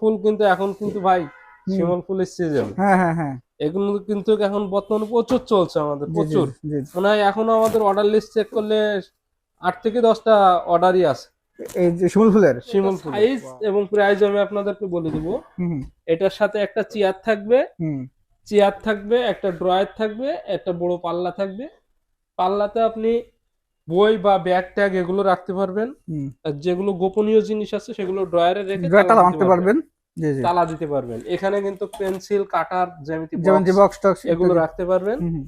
ফুল কিন্তু এখন কিন্তু ভাই শিমল ফুলের সিজন হ্যাঁ হ্যাঁ হ্যাঁ। এগুলো কিন্তু এখন বর্তমানে প্রচুর চলছে আমাদের প্রচুর। মনে হয় এখনও আমাদের অর্ডার লিস্ট চেক করলে আট থেকে দশটা অর্ডারই আছে। এই যে শিমুল ফুলের? শিমল সাইজ এবং প্রাইস আমি আপনাদেরকে বলে দেবো। এটার সাথে একটা চেয়ার থাকবে। চেয়ার থাকবে একটা ড্রয়ার থাকবে একটা বড় পাল্লা থাকবে। পাল্লাতে আপনি বই বা ব্যাগ ট্যাগ এগুলো রাখতে পারবেন। আর যেগুলো গোপনীয় জিনিস আছে সেগুলো ড্রয়ারে রেখে দিতে পারবেন। তালা দিতে পারবেন। এখানে কিন্তু পেন্সিল কাটার জ্যামিতি বক্স টক্স এগুলো রাখতে পারবেন। হুম।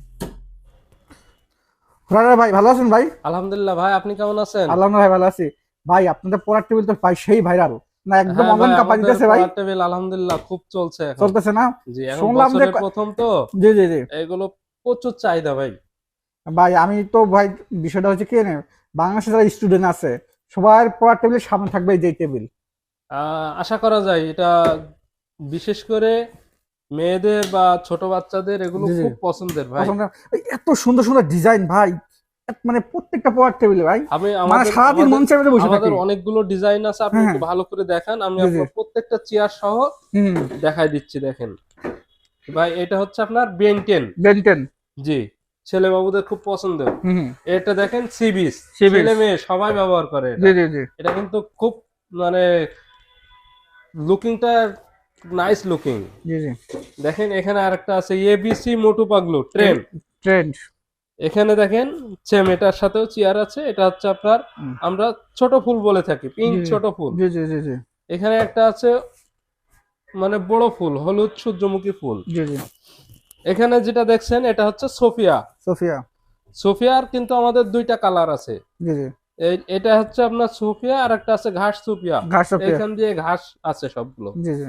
ভাই ভালো আছেন ভাই? আলহামদুলিল্লাহ ভাই আপনি কেমন আছেন? আল্লাহ ভাই ভালো আছি। ভাই আপনাদের পড়ার টেবিল তো ভাই সেই ভাইরাল। না একদম হ্যাঁ অমন ভাই, কাপা দিতেছে ভাই। পড়ার টেবিল আলহামদুলিল্লাহ খুব চলছে এখন। চলতেছে না? জি শুনলাম যে প্রথম তো। জি জি জি। এগুলো প্রচুর চাহিদা ভাই। ভাই আমি তো ভাই বিষয়টা হচ্ছে কি বাংলাদেশে যারা স্টুডেন্ট আছে সবার পড়ার টেবিলের সামনে থাকবে এই যে টেবিল। আশা করা যায় এটা বিশেষ করে মেয়েদের বা ছোট বাচ্চাদের এগুলো। খুব পছন্দের ভাই। এত সুন্দর সুন্দর ডিজাইন ভাই। মানে প্রত্যেকটা পড়ার টেবিলে ভাই। আমি মানে সারাদিন মন চাইবে বসে থাকি। আমাদের অনেকগুলো ডিজাইন আছে আপনি হ্যাঁ, একটু ভালো করে দেখান আমি। আপনার প্রত্যেকটা চেয়ার সহ দেখাই দিচ্ছি দেখেন। ভাই এটা হচ্ছে আপনার বেনটেন বেনটেন জি ছেলে বাবুদের খুব হুম। এটা দেখেন সিবিস। ছেলে মেয়ে সবাই ব্যবহার করে এটা কিন্তু খুব মানে লুকিংটা নাইস লুকিং জি জি। দেখেন এখানে আরেকটা আছে ABC Motu Paglu train trend এখানে দেখেন সেম এটার সাথেও চেয়ার আছে এটা হচ্ছে আপনার আমরা ছোট ফুল বলে থাকি পিঙ্ক ছোট ফুল। জি জি জি জি। এখানে একটা আছে মানে বড় ফুল হলুদ সূর্যমুখী ফুল। জি জি। এখানে যেটা দেখছেন এটা হচ্ছে সোফিয়া। সোফিয়া। সোফিয়ার কিন্তু আমাদের দুইটা কালার আছে। জি জি। এই- এটা হচ্ছে আপনার সোফিয়া আর একটা আছে ঘাস সোফিয়া। ঘাস এখান দিয়ে ঘাস আছে সবগুলো। জি জি।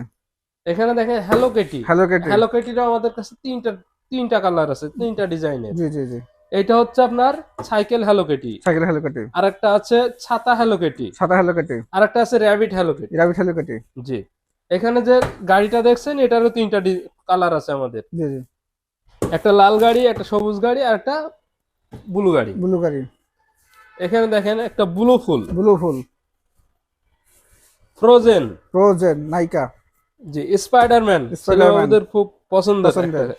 এখানে দেখেন hello Kitty hello Kitty hello আমাদের কাছে তিনটা তিনটা কালার আছে তিনটা ডিজাইনের জি জি জি। এটা হচ্ছে আপনার cycle hello Kitty cycle hello Kitty আর একটা আছে ছাতা হ্যালো কেটি ছাতা হ্যালো কেটি আর একটা আছে rabbit hello Kitty rabbit hello Kitty জি। এখানে যে গাড়িটা দেখছেন এটারও তিনটা কালার আছে আমাদের। জি জি। একটা লাল গাড়ি একটা সবুজ গাড়ি আর একটা ব্লু গাড়ি। ব্লু গাড়ি। এখানে দেখেন একটা ব্লু ফুল। ব্লু ফুল। ফ্রোজেন। ফ্রোজেন নাইকা। জি স্পাইডারম্যান। Spider-Man। খুব পছন্দের।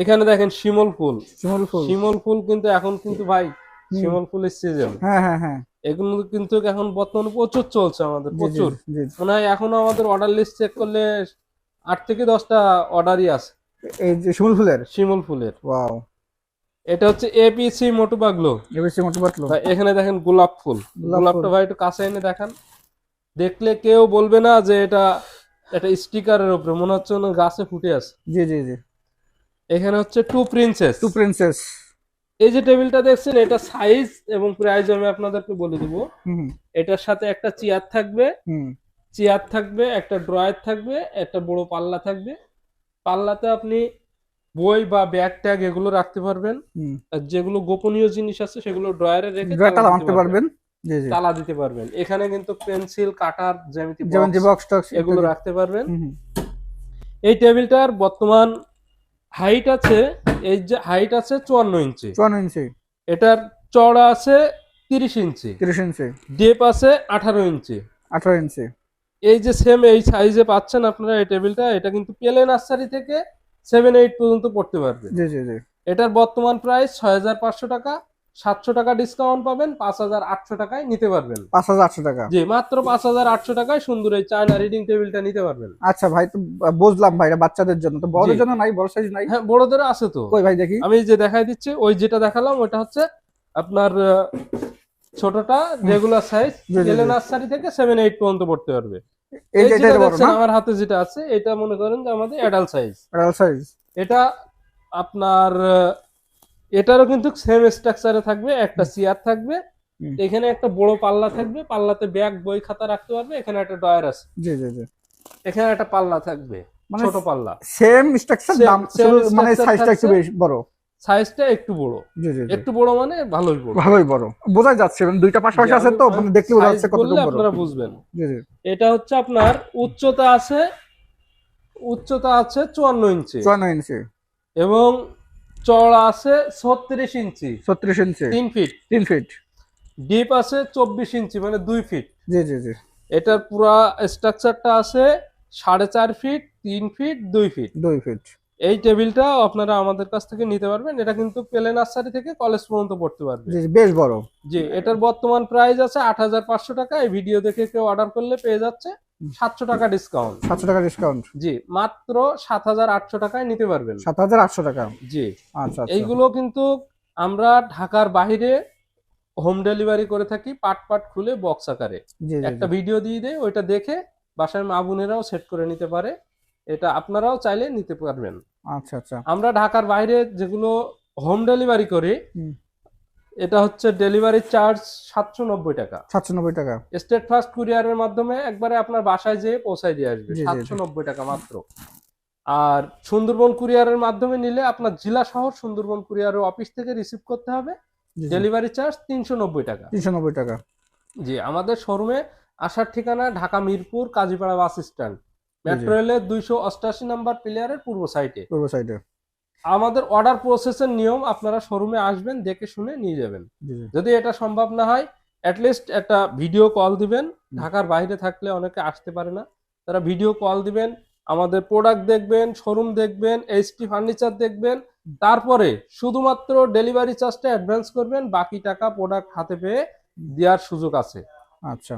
এখানে দেখেন শিমল ফুল। শিমুল ফুল। শিমল ফুল কিন্তু এখন কিন্তু ভাই শিমল ফুলের সিজন হ্যাঁ হ্যাঁ হ্যাঁ। এগুলো কিন্তু এখন বর্তমানে প্রচুর চলছে আমাদের প্রচুর। মনে হয় এখনও আমাদের অর্ডার লিস্ট চেক করলে আট থেকে দশটা অর্ডারই আছে। এই যে শিমল ফুলের? শিমল ফুলের। ওয়াও এটা হচ্ছে এপিসি মোটু পাগলো এবিসি মোটু পাতলো ভাই এখানে দেখেন গোলাপ ফুল। গোলাপ গোলাপটা ভাই একটু কাছে এনে দেখান। দেখলে কেউ বলবে না যে এটা এটা স্টিকারের উপরে মনে হচ্ছে না গাছে ফুটে আছে। জি জি জি। এখানে হচ্ছে টু প্রিন্সেস টু প্রিন্সেস এই যে টেবিলটা দেখছেন এটা সাইজ এবং প্রাইস আমি আপনাদেরকে বলে দিব। হুম এটার সাথে একটা চেয়ার থাকবে। হুম। চেয়ার থাকবে একটা ড্রয়ার থাকবে একটা বড় পাল্লা থাকবে। পাল্লাতে আপনি বই বা ব্যাগ ট্যাগ এগুলো রাখতে পারবেন। আর যেগুলো গোপনীয় জিনিস আছে সেগুলো ড্রয়ারে রেখে তালা দিতে পারবেন। তালা দিতে পারবেন। এখানে কিন্তু পেন্সিল কাটার জ্যামিতি বক্স টক্স এগুলো রাখতে পারবেন। এই টেবিলটার বর্তমান হাইট আছে এই যে হাইট আছে চুয়ান্ন ইঞ্চি। চুয়ান্ন ইঞ্চি। এটার চওড়া আছে তিরিশ ইঞ্চি। তিরিশ ইঞ্চি। ডেপ আছে আঠারো ইঞ্চি। আঠারো ইঞ্চি। এই যে সেম এই সাইজে পাচ্ছেন আপনারা এই টেবিলটা এটা কিন্তু পেলে নার্সারি থেকে সেভেন এইট পর্যন্ত পড়তে পারবে। জি জি জি। এটার বর্তমান প্রাইস ছয় হাজার পাঁচশো টাকা সাতশো টাকা ডিসকাউন্ট পাবেন পাঁচ হাজার আটশো টাকায় নিতে পারবেন। পাঁচ হাজার আটশো টাকা। জি মাত্র পাঁচ হাজার আটশো টাকায় সুন্দর এই চায়না রিডিং টেবিলটা নিতে পারবেন। আচ্ছা ভাই তো বুঝলাম ভাই এটা বাচ্চাদের জন্য। তো বড়দের। জন্য নাই বড় সাইজ নাই? হ্যাঁ বড়দের আছে তো। কই ভাই দেখি। আমি যে দেখাই দিচ্ছি ওই যেটা দেখালাম ওটা হচ্ছে আপনার ছোটটা রেগুলার সাইজ জি, জি, পেলে জি। নার্সারি থেকে সেভেন এইট পর্যন্ত পড়তে পারবে। এই যেটা দেখছেন আমার হাতে যেটা আছে এটা মনে করেন যে আমাদের অ্যাডাল্ট সাইজ আড়াল সাইজ এটা আপনার এটারও কিন্তু সেম স্ট্রাকচারে থাকবে একটা চেয়ার থাকবে এখানে একটা বড় পাল্লা থাকবে পাল্লাতে ব্যাগ বই খাতা রাখতে পারবে এখানে একটা ডয়ার আছে। জি জি জি। এখানে একটা পাল্লা থাকবে মানে ছোট পাল্লা। সেম স্ট্রাকচার দাম মানে সাইজটা একটু। বেশ বড়। সাইজটা একটু বড়। জি জি জি। একটু বড় মানে ভালোই বড়। ভালোই বড়। বোঝা যাচ্ছে মানে দুইটা পাশাপাশি আছে তো মানে বোঝা যাচ্ছে কতটুকু বড়। আপনারা বুঝবেন। এটা হচ্ছে আপনার উচ্চতা আছে উচ্চতা আছে চুয়ান্ন ইঞ্চি। চুয়ান্ন ইঞ্চি। এবং চওড়া আছে ছত্রিশ ইঞ্চি। ছত্রিশ ইঞ্চি। তিন ফিট। তিন ফিট। ডিপ আছে চব্বিশ ইঞ্চি মানে দুই ফিট। জি জি জি। এটার পুরা স্ট্রাকচারটা আছে সাড়ে চার ফিট তিন ফিট দুই ফিট। দুই ফিট। এই টেবিলটাও আপনারা আমাদের কাছ থেকে নিতে পারবেন। এটা কিন্তু প্লে নার্সারি থেকে কলেজ পর্যন্ত পড়তে পারবে। বেশ বড়। জি এটার বর্তমান প্রাইস আছে আট হাজার পাঁচশো টাকা। এই ভিডিও দেখে কেউ অর্ডার করলে পেয়ে যাচ্ছে সাতশো টাকা ডিসকাউন্ট। সাতশো টাকা ডিসকাউন্ট। জি মাত্র সাত হাজার আটশো টাকায় নিতে পারবেন। সাত হাজার আটশো টাকা। জি আচ্ছা আচ্ছা। এইগুলো কিন্তু আমরা ঢাকার বাইরে হোম ডেলিভারি করে থাকি পাট পাট খুলে বক্স আকারে। একটা ভিডিও দিয়ে দেয় ওইটা দেখে বাসার মা বোনেরাও সেট করে নিতে পারে। এটা আপনারাও চাইলে নিতে পারবেন। আচ্ছা আচ্ছা। আমরা ঢাকার বাইরে যেগুলো হোম ডেলিভারি করি। এটা হচ্ছে ডেলিভারি চার্জ সাতশো নব্বই টাকা। সাতশো নব্বই টাকা। স্টেট ফার্স্ট কুরিয়ারের মাধ্যমে একবারে আপনার বাসায় যেয়ে পৌঁছায় দিয়ে আসবে। সাতশো নব্বই টাকা মাত্র। আর সুন্দরবন কুরিয়ারের মাধ্যমে নিলে আপনার জেলা শহর সুন্দরবন কুরিয়ারের অফিস থেকে রিসিভ করতে হবে। ডেলিভারি চার্জ তিনশো নব্বই টাকা। তিনশো নব্বই টাকা। জি আমাদের শোরুমে আসার ঠিকানা Dhaka Mirpur Kazipara bus stand metro রেলের দুইশো অষ্টাশি নাম্বার প্লেয়ারের পূর্ব সাইডে পূর্ব সাইডে আমাদের অর্ডার প্রসেসের নিয়ম আপনারা শোরুমে আসবেন দেখে শুনে নিয়ে যাবেন। যদি এটা সম্ভব না হয় অ্যাটলিস্ট একটা ভিডিও কল দিবেন। ঢাকার বাইরে থাকলে অনেকে আসতে পারে না। তারা ভিডিও কল দিবেন আমাদের প্রোডাক্ট দেখবেন শোরুম দেখবেন এইচটি ফার্নিচার দেখবেন। তারপরে শুধুমাত্র ডেলিভারি চার্জটা অ্যাডভান্স করবেন বাকি টাকা প্রোডাক্ট হাতে পেয়ে দেওয়ার সুযোগ আছে। আচ্ছা।